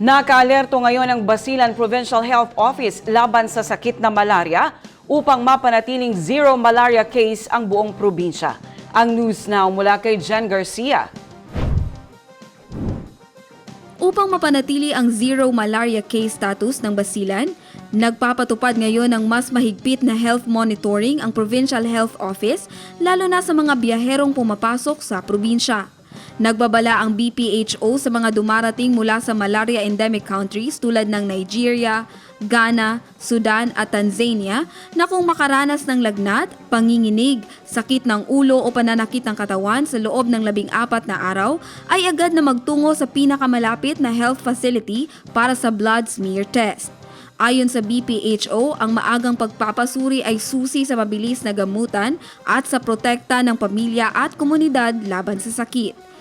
Nakaalerto ngayon ang Basilan Provincial Health Office laban sa sakit na malaria upang mapanatiling zero malaria case ang buong probinsya. Ang news now mula kay Jen Garcia. Upang mapanatili ang zero malaria case status ng Basilan, nagpapatupad ngayon ng mas mahigpit na health monitoring ang Provincial Health Office lalo na sa mga biyaherong pumapasok sa probinsya. Nagbabala ang BPHO sa mga dumarating mula sa malaria endemic countries tulad ng Nigeria, Ghana, Sudan at Tanzania na kung makaranas ng lagnat, panginginig, sakit ng ulo o pananakit ng katawan sa loob ng labing apat na araw ay agad na magtungo sa pinakamalapit na health facility para sa blood smear test. Ayon sa BPHO, ang maagang pagpapasuri ay susi sa mabilis na gamutan at sa protekta ng pamilya at komunidad laban sa sakit.